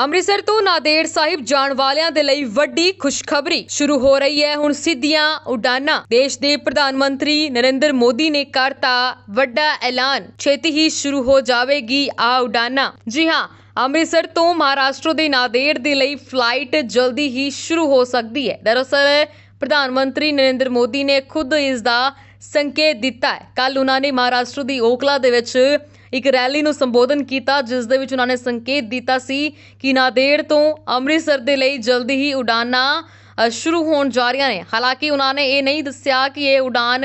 ਅੰਮ੍ਰਿਤਸਰ ਤੋਂ ਨਾਂਦੇੜ ਸਾਹਿਬ ਜਾਣ ਵਾਲਿਆਂ ਦੇ ਲਈ ਵੱਡੀ ਖੁਸ਼ਖਬਰੀ ਸ਼ੁਰੂ ਹੋ ਰਹੀ ਹੈ। ਹੁਣ ਸਿੱਧੀਆਂ ਉਡਾਨਾਂ ਦੇਸ਼ ਦੇ ਪ੍ਰਧਾਨ ਮੰਤਰੀ ਨਰਿੰਦਰ ਮੋਦੀ ਨੇ ਕਰਤਾ ਵੱਡਾ ਐਲਾਨ। ਛੇਤੀ ਹੀ ਸ਼ੁਰੂ ਹੋ ਜਾਵੇਗੀ ਆ ਉਡਾਨਾਂ ਜੀ ਹਾਂ, ਅੰਮ੍ਰਿਤਸਰ ਤੋਂ ਮਹਾਰਾਸ਼ਟਰ ਦੇ ਨਾਦੇੜ ਦੇ ਲਈ ਫਲਾਈਟ ਜਲਦੀ ਹੀ ਸ਼ੁਰੂ ਹੋ ਸਕਦੀ ਹੈ। ਦਰਅਸਲ, ਪ੍ਰਧਾਨ ਮੰਤਰੀ ਨਰਿੰਦਰ ਮੋਦੀ ਨੇ ਖੁਦ ਇਸ ਦਾ ਸੰਕੇਤ ਦਿੱਤਾ ਹੈ। ਕੱਲ ਉਹਨਾਂ ਨੇ ਮਹਾਰਾਸ਼ਟਰ ਦੀ ਓਕਲਾ ਦੇ ਵਿੱਚ ਇੱਕ ਰੈਲੀ ਨੂੰ ਸੰਬੋਧਨ ਕੀਤਾ, ਜਿਸ ਦੇ ਵਿੱਚ ਉਹਨਾਂ ਨੇ ਸੰਕੇਤ ਦਿੱਤਾ ਸੀ ਕਿ ਨਾਦੇੜ ਤੋਂ ਅੰਮ੍ਰਿਤਸਰ ਦੇ ਲਈ ਜਲਦੀ ਹੀ ਉਡਾਨਾਂ ਸ਼ੁਰੂ ਹੋਣ ਜਾ ਰਹੀਆਂ ਨੇ। ਹਾਲਾਂਕਿ ਉਹਨਾਂ ਨੇ ਇਹ ਨਹੀਂ ਦੱਸਿਆ ਕਿ ਇਹ ਉਡਾਨ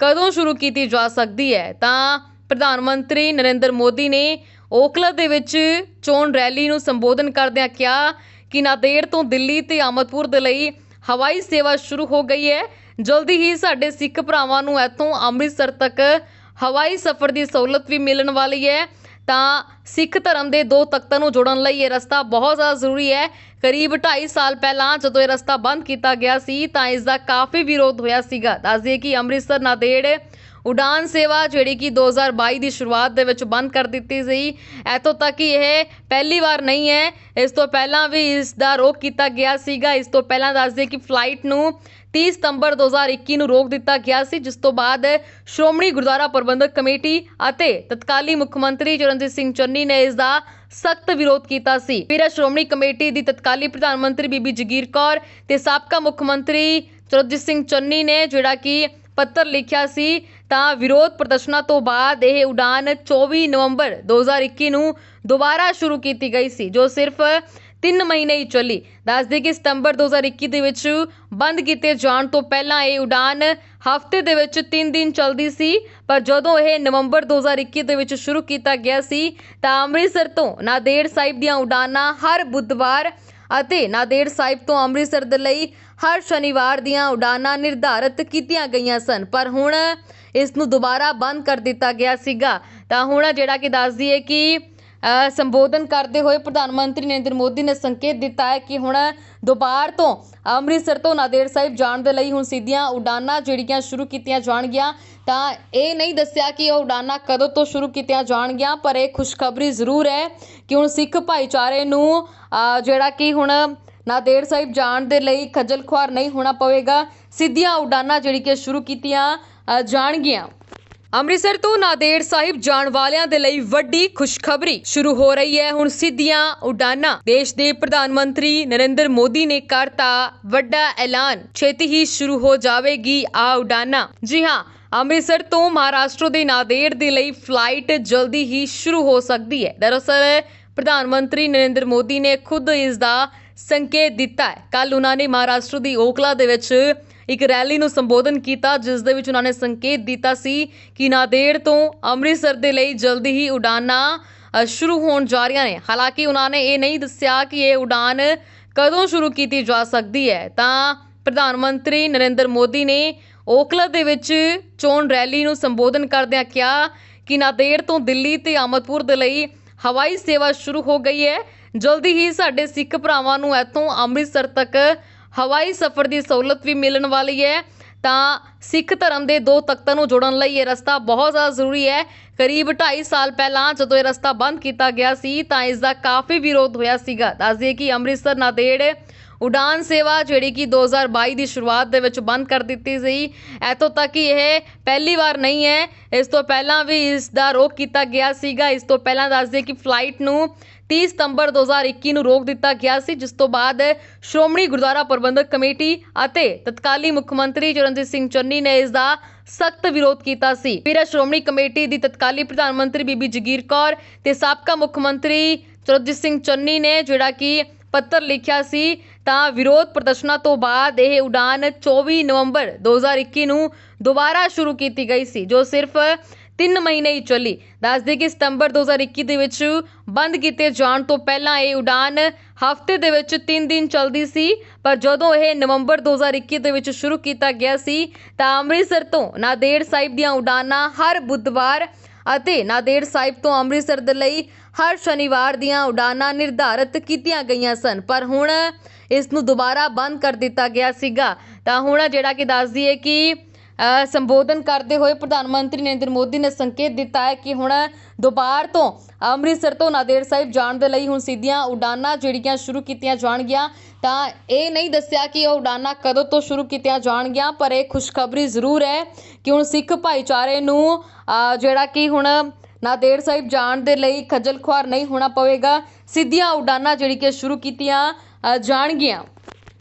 ਕਦੋਂ ਸ਼ੁਰੂ ਕੀਤੀ ਜਾ ਸਕਦੀ ਹੈ। ਤਾਂ ਪ੍ਰਧਾਨ ਮੰਤਰੀ ਨਰਿੰਦਰ ਮੋਦੀ ਨੇ ਓਕਲਾ ਦੇ ਵਿੱਚ ਚੋਣ ਰੈਲੀ ਨੂੰ ਸੰਬੋਧਨ ਕਰਦਿਆਂ ਕਿਹਾ ਕਿ ਨਾਦੇੜ ਤੋਂ ਦਿੱਲੀ ਤੇ ਆਮਦਪੁਰ ਦੇ ਲਈ ਹਵਾਈ ਸੇਵਾ ਸ਼ੁਰੂ ਹੋ ਗਈ ਹੈ। ਜਲਦੀ ਹੀ ਸਾਡੇ ਸਿੱਖ ਭਰਾਵਾਂ ਨੂੰ ਇੱਥੋਂ ਅੰਮ੍ਰਿਤਸਰ ਤੱਕ ਹਵਾਈ ਸਫ਼ਰ ਦੀ ਸਹੂਲਤ ਵੀ ਮਿਲਣ ਵਾਲੀ ਹੈ, ਤਾਂ ਸਿੱਖ ਧਰਮ ਦੇ ਦੋ ਤਖਤਾਂ ਨੂੰ ਜੋੜਨ ਲਈ ਇਹ ਰਸਤਾ ਬਹੁਤ ਜ਼ਿਆਦਾ ਜ਼ਰੂਰੀ ਹੈ। ਕਰੀਬ 2.5 ਸਾਲ ਪਹਿਲਾਂ ਜਦੋਂ ਇਹ ਰਸਤਾ ਬੰਦ ਕੀਤਾ ਗਿਆ ਸੀ, ਤਾਂ ਇਸ ਦਾ ਕਾਫੀ ਵਿਰੋਧ ਹੋਇਆ ਸੀਗਾ। ਦੱਸ ਕਿ ਅੰਮ੍ਰਿਤਸਰ, ਨਾਦੇੜ ਉਡਾਨ ਸੇਵਾ ਜਿਹੜੀ ਕਿ 2022 ਦੀ ਸ਼ੁਰੂਆਤ ਦੇ ਵਿੱਚ ਬੰਦ ਕਰ ਦਿੱਤੀ ਸੀ। ਇੱਥੋਂ ਤੱਕ ਕਿ ਇਹ ਪਹਿਲੀ ਵਾਰ ਨਹੀਂ ਹੈ। ਇਸ ਤੋਂ ਪਹਿਲਾਂ ਵੀ ਇਸ ਦਾ ਰੋਕ ਕੀਤਾ ਗਿਆ ਸੀਗਾ। ਇਸ ਤੋਂ ਪਹਿਲਾਂ ਦੱਸ ਦਈਏ ਕਿ ਫਲਾਈਟ ਨੂੰ 30 ਸਤੰਬਰ 2021 ਨੂੰ ਰੋਕ ਦਿੱਤਾ ਗਿਆ ਸੀ, ਜਿਸ ਤੋਂ ਬਾਅਦ ਸ਼੍ਰੋਮਣੀ ਗੁਰਦੁਆਰਾ ਪ੍ਰਬੰਧਕ ਕਮੇਟੀ ਅਤੇ ਤਤਕਾਲੀ ਮੁੱਖ ਮੰਤਰੀ ਚਰਨਜੀਤ ਸਿੰਘ ਚੰਨੀ ਨੇ ਇਸ ਦਾ ਸਖਤ ਵਿਰੋਧ ਕੀਤਾ ਸੀ। ਫਿਰ ਸ਼੍ਰੋਮਣੀ ਕਮੇਟੀ ਦੀ ਤਤਕਾਲੀ ਪ੍ਰਧਾਨ ਮੰਤਰੀ ਬੀਬੀ ਜਗੀਰ ਕੌਰ ਤੇ ਸਾਬਕਾ ਮੁੱਖ ਮੰਤਰੀ ਚਰਨਜੀਤ ਸਿੰਘ ਚੰਨੀ ਨੇ, ਜਿਹੜਾ ਕਿ ਪੱਤਰ ਲਿਖਿਆ ਸੀ, ਤਾਂ ਵਿਰੋਧ ਪ੍ਰਦਰਸ਼ਨਾਂ ਤੋਂ ਬਾਅਦ ਇਹ ਉਡਾਨ 24 ਨਵੰਬਰ 2021 ਨੂੰ ਦੁਬਾਰਾ ਸ਼ੁਰੂ ਕੀਤੀ ਗਈ ਸੀ, ਜੋ ਸਿਰਫ 3 ਮਹੀਨੇ ਹੀ ਚੱਲੀ। ਦੱਸਦੇ ਕਿ ਸਤੰਬਰ 2021 ਦੇ ਵਿੱਚ ਬੰਦ ਕੀਤੇ ਜਾਣ ਤੋਂ ਪਹਿਲਾਂ ਇਹ ਉਡਾਨ ਹਫ਼ਤੇ ਦੇ ਵਿੱਚ 3 ਦਿਨ ਚੱਲਦੀ ਸੀ, ਪਰ ਜਦੋਂ ਇਹ ਨਵੰਬਰ 2021 ਦੇ ਵਿੱਚ ਸ਼ੁਰੂ ਕੀਤਾ ਗਿਆ ਸੀ, ਤਾਂ ਅੰਮ੍ਰਿਤਸਰ ਤੋਂ ਨਾਦੇੜ ਸਾਹਿਬ ਦੀਆਂ ਉਡਾਨਾਂ ਹਰ ਬੁੱਧਵਾਰ ਅਤੇ ਨਾਂਦੇੜ ਸਾਹਿਬ ਤੋਂ ਅੰਮ੍ਰਿਤਸਰ ਦੇ ਲਈ ਹਰ ਸ਼ਨੀਵਾਰ ਦੀਆਂ ਉਡਾਨਾਂ ਨਿਰਧਾਰਤ ਕੀਤੀਆਂ ਗਈਆਂ ਸਨ। ਪਰ ਹੁਣ ਇਸ ਨੂੰ ਦੁਬਾਰਾ ਬੰਦ ਕਰ ਦਿੱਤਾ ਗਿਆ ਸੀਗਾ। ਤਾਂ ਹੁਣ ਜਿਹੜਾ ਕਿ ਦੱਸ ਦਈਏ ਕਿ ਸੰਬੋਧਨ ਕਰਦੇ ਹੋਏ ਪ੍ਰਧਾਨ ਮੰਤਰੀ ਨਰਿੰਦਰ ਮੋਦੀ ਨੇ ਸੰਕੇਤ ਦਿੱਤਾ ਹੈ ਕਿ ਹੁਣ ਦੁਬਾਰ ਤੋਂ ਅੰਮ੍ਰਿਤਸਰ ਤੋਂ ਨਾਂਦੇੜ ਸਾਹਿਬ ਜਾਣ ਦੇ ਲਈ ਹੁਣ ਸਿੱਧੀਆਂ ਉਡਾਨਾਂ ਜਿਹੜੀਆਂ ਸ਼ੁਰੂ ਕੀਤੀਆਂ ਜਾਣਗੀਆਂ, ਤਾਂ ਇਹ ਨਹੀਂ ਦੱਸਿਆ ਕਿ ਉਹ ਉਡਾਨਾਂ ਕਦੋਂ ਤੋਂ ਸ਼ੁਰੂ ਕੀਤੀਆਂ ਜਾਣਗੀਆਂ, ਪਰ ਇਹ ਖੁਸ਼ਖਬਰੀ ਜ਼ਰੂਰ ਹੈ ਕਿ ਹੁਣ ਸਿੱਖ ਭਾਈਚਾਰੇ ਨੂੰ ਜਿਹੜਾ ਕਿ ਹੁਣ ਨਾਂਦੇੜ ਸਾਹਿਬ ਜਾਣ ਦੇ ਲਈ ਖੱਜਲ ਖੁਆਰ ਨਹੀਂ ਹੋਣਾ ਪਵੇਗਾ, ਸਿੱਧੀਆਂ ਉਡਾਨਾਂ ਜਿਹੜੀ ਕਿ ਸ਼ੁਰੂ ਕੀਤੀਆਂ ਜਾਣਗੀਆਂ। ਅੰਮ੍ਰਿਤਸਰ ਤੋਂ ਨਾਂਦੇੜ ਸਾਹਿਬ ਜਾਣ ਵਾਲਿਆਂ ਦੇ ਲਈ ਵੱਡੀ ਖੁਸ਼ਖਬਰੀ ਸ਼ੁਰੂ ਹੋ ਰਹੀ ਹੈ। ਹੁਣ ਸਿੱਧੀਆਂ ਉਡਾਨਾਂ ਦੇਸ਼ ਦੇ ਪ੍ਰਧਾਨ ਮੰਤਰੀ ਨਰਿੰਦਰ ਮੋਦੀ ਨੇ ਕਰਤਾ ਵੱਡਾ ਐਲਾਨ। ਛੇਤੀ ਹੀ ਸ਼ੁਰੂ ਹੋ ਜਾਵੇਗੀ ਆ ਉਡਾਨਾਂ ਜੀ ਹਾਂ, ਅੰਮ੍ਰਿਤਸਰ ਤੋਂ ਮਹਾਰਾਸ਼ਟਰ ਦੇ ਨਾਦੇੜ ਦੇ ਲਈ ਫਲਾਈਟ ਜਲਦੀ ਹੀ ਸ਼ੁਰੂ ਹੋ ਸਕਦੀ ਹੈ। ਦਰਅਸਲ, ਪ੍ਰਧਾਨ ਮੰਤਰੀ ਨਰਿੰਦਰ ਮੋਦੀ ਨੇ ਖੁਦ ਇਸ ਦਾ ਸੰਕੇਤ ਦਿੱਤਾ ਹੈ। ਕੱਲ ਉਹਨਾਂ ਨੇ ਮਹਾਰਾਸ਼ਟਰ ਦੀ ਓਕਲਾ ਦੇ ਵਿੱਚ ਇੱਕ ਰੈਲੀ ਨੂੰ ਸੰਬੋਧਨ ਕੀਤਾ, ਜਿਸ ਦੇ ਵਿੱਚ ਉਹਨਾਂ ਨੇ ਸੰਕੇਤ ਦਿੱਤਾ ਸੀ ਕਿ ਨਾਦੇੜ ਤੋਂ ਅੰਮ੍ਰਿਤਸਰ ਦੇ ਲਈ ਜਲਦੀ ਹੀ ਉਡਾਨਾਂ ਸ਼ੁਰੂ ਹੋਣ ਜਾ ਰਹੀਆਂ ਨੇ। ਹਾਲਾਂਕਿ ਉਹਨਾਂ ਨੇ ਇਹ ਨਹੀਂ ਦੱਸਿਆ ਕਿ ਇਹ ਉਡਾਨ ਕਦੋਂ ਸ਼ੁਰੂ ਕੀਤੀ ਜਾ ਸਕਦੀ ਹੈ। ਤਾਂ ਪ੍ਰਧਾਨ ਮੰਤਰੀ ਨਰਿੰਦਰ ਮੋਦੀ ਨੇ ਓਕਲਾ ਦੇ ਵਿੱਚ ਚੋਣ ਰੈਲੀ ਨੂੰ ਸੰਬੋਧਨ ਕਰਦਿਆਂ ਕਿਹਾ ਕਿ ਨਾਦੇੜ ਤੋਂ ਦਿੱਲੀ ਤੇ ਆਮਦਪੁਰ ਦੇ ਲਈ ਹਵਾਈ ਸੇਵਾ ਸ਼ੁਰੂ ਹੋ ਗਈ ਹੈ। ਜਲਦੀ ਹੀ ਸਾਡੇ ਸਿੱਖ ਭਰਾਵਾਂ ਨੂੰ ਇੱਥੋਂ ਅੰਮ੍ਰਿਤਸਰ ਤੱਕ ਹਵਾਈ ਸਫ਼ਰ ਦੀ ਸਹੂਲਤ ਵੀ ਮਿਲਣ ਵਾਲੀ ਹੈ, ਤਾਂ ਸਿੱਖ ਧਰਮ ਦੇ ਦੋ ਤਖਤਾਂ ਨੂੰ ਜੋੜਨ ਲਈ ਇਹ ਰਸਤਾ ਬਹੁਤ ਜ਼ਿਆਦਾ ਜ਼ਰੂਰੀ ਹੈ। ਕਰੀਬ 2.5 ਸਾਲ ਪਹਿਲਾਂ ਜਦੋਂ ਇਹ ਰਸਤਾ ਬੰਦ ਕੀਤਾ ਗਿਆ ਸੀ, ਤਾਂ ਇਸ ਦਾ ਕਾਫੀ ਵਿਰੋਧ ਹੋਇਆ ਸੀਗਾ। ਦੱਸ ਕਿ ਅੰਮ੍ਰਿਤਸਰ, ਨਾਦੇੜ ਉਡਾਨ ਸੇਵਾ ਜਿਹੜੀ ਕਿ 2022 ਦੀ ਸ਼ੁਰੂਆਤ ਦੇ ਵਿੱਚ ਬੰਦ ਕਰ ਦਿੱਤੀ ਸੀ। ਇੱਥੋਂ ਤੱਕ ਕਿ ਇਹ ਪਹਿਲੀ ਵਾਰ ਨਹੀਂ ਹੈ। ਇਸ ਤੋਂ ਪਹਿਲਾਂ ਵੀ ਇਸ ਦਾ ਰੋਕ ਕੀਤਾ ਗਿਆ ਸੀਗਾ। ਇਸ ਤੋਂ ਪਹਿਲਾਂ ਦੱਸ ਕਿ ਫਲਾਈਟ ਨੂੰ 30 ਸਤੰਬਰ 2021 ਨੂੰ ਰੋਕ ਦਿੱਤਾ ਗਿਆ ਸੀ, ਜਿਸ ਤੋਂ ਬਾਅਦ ਸ਼੍ਰੋਮਣੀ ਗੁਰਦੁਆਰਾ ਪ੍ਰਬੰਧਕ ਕਮੇਟੀ ਅਤੇ ਤਤਕਾਲੀ ਮੁੱਖ ਮੰਤਰੀ ਚਰਨਜੀਤ ਸਿੰਘ ਚੰਨੀ ਨੇ ਇਸ ਦਾ ਸਖਤ ਵਿਰੋਧ ਕੀਤਾ ਸੀ। ਫਿਰ ਸ਼੍ਰੋਮਣੀ ਕਮੇਟੀ ਦੀ ਤਤਕਾਲੀ ਪ੍ਰਧਾਨ ਮੰਤਰੀ ਬੀਬੀ ਜਗੀਰ ਕੌਰ ਤੇ ਸਾਬਕਾ ਮੁੱਖ ਮੰਤਰੀ ਚਰਨਜੀਤ ਸਿੰਘ ਚੰਨੀ ਨੇ, ਜਿਹੜਾ ਕਿ ਪੱਤਰ ਲਿਖਿਆ ਸੀ, ਤਾਂ ਵਿਰੋਧ ਪ੍ਰਦਰਸ਼ਨਾਂ ਤੋਂ ਬਾਅਦ ਇਹ ਉਡਾਨ 24 ਨਵੰਬਰ 2021 ਨੂੰ ਦੁਬਾਰਾ ਸ਼ੁਰੂ ਕੀਤੀ ਗਈ ਸੀ, ਜੋ ਸਿਰਫ 3 ਮਹੀਨੇ ਹੀ ਚੱਲੀ। ਦੱਸਦੇ ਕਿ ਸਤੰਬਰ 2021 ਦੇ ਵਿੱਚ ਬੰਦ ਕੀਤੇ ਜਾਣ ਤੋਂ ਪਹਿਲਾਂ ਇਹ ਉਡਾਨ ਹਫ਼ਤੇ ਦੇ ਵਿੱਚ 3 ਦਿਨ ਚੱਲਦੀ ਸੀ, ਪਰ ਜਦੋਂ ਇਹ ਨਵੰਬਰ 2021 ਦੇ ਵਿੱਚ ਸ਼ੁਰੂ ਕੀਤਾ ਗਿਆ ਸੀ, ਤਾਂ ਅੰਮ੍ਰਿਤਸਰ ਤੋਂ ਨਾਦੇੜ ਸਾਹਿਬ ਦੀਆਂ ਉਡਾਨਾਂ ਹਰ ਬੁੱਧਵਾਰ ਅਤੇ ਨਾਂਦੇੜ ਸਾਹਿਬ ਤੋਂ ਅੰਮ੍ਰਿਤਸਰ ਦੇ ਲਈ ਹਰ ਸ਼ਨੀਵਾਰ ਦੀਆਂ ਉਡਾਨਾਂ ਨਿਰਧਾਰਤ ਕੀਤੀਆਂ ਗਈਆਂ ਸਨ। ਪਰ ਹੁਣ ਇਸ ਨੂੰ ਦੁਬਾਰਾ ਬੰਦ ਕਰ ਦਿੱਤਾ ਗਿਆ ਸੀਗਾ। ਤਾਂ ਹੁਣ ਜਿਹੜਾ ਕਿ ਦੱਸ ਦਈਏ ਕਿ ਸੰਬੋਧਨ ਕਰਦੇ ਹੋਏ ਪ੍ਰਧਾਨ ਮੰਤਰੀ ਨਰਿੰਦਰ ਮੋਦੀ ਨੇ ਸੰਕੇਤ ਦਿੱਤਾ ਹੈ ਕਿ ਹੁਣ ਦੁਬਾਰ ਤੋਂ ਅੰਮ੍ਰਿਤਸਰ ਤੋਂ ਨਾਂਦੇੜ ਸਾਹਿਬ ਜਾਣ ਦੇ ਲਈ ਹੁਣ ਸਿੱਧੀਆਂ ਉਡਾਨਾਂ ਜਿਹੜੀਆਂ ਸ਼ੁਰੂ ਕੀਤੀਆਂ ਜਾਣਗੀਆਂ, ਤਾਂ ਇਹ ਨਹੀਂ ਦੱਸਿਆ ਕਿ ਉਹ ਉਡਾਨਾਂ ਕਦੋਂ ਤੋਂ ਸ਼ੁਰੂ ਕੀਤੀਆਂ ਜਾਣਗੀਆਂ, ਪਰ ਇਹ ਖੁਸ਼ਖਬਰੀ ਜ਼ਰੂਰ ਹੈ ਕਿ ਹੁਣ ਸਿੱਖ ਭਾਈਚਾਰੇ ਨੂੰ ਜਿਹੜਾ ਕਿ ਹੁਣ ਨਾਂਦੇੜ ਸਾਹਿਬ ਜਾਣ ਦੇ ਲਈ ਖੱਜਲ ਖੁਆਰ ਨਹੀਂ ਹੋਣਾ ਪਵੇਗਾ, ਸਿੱਧੀਆਂ ਉਡਾਨਾਂ ਜਿਹੜੀ ਕਿ ਸ਼ੁਰੂ ਕੀਤੀਆਂ ਜਾਣਗੀਆਂ।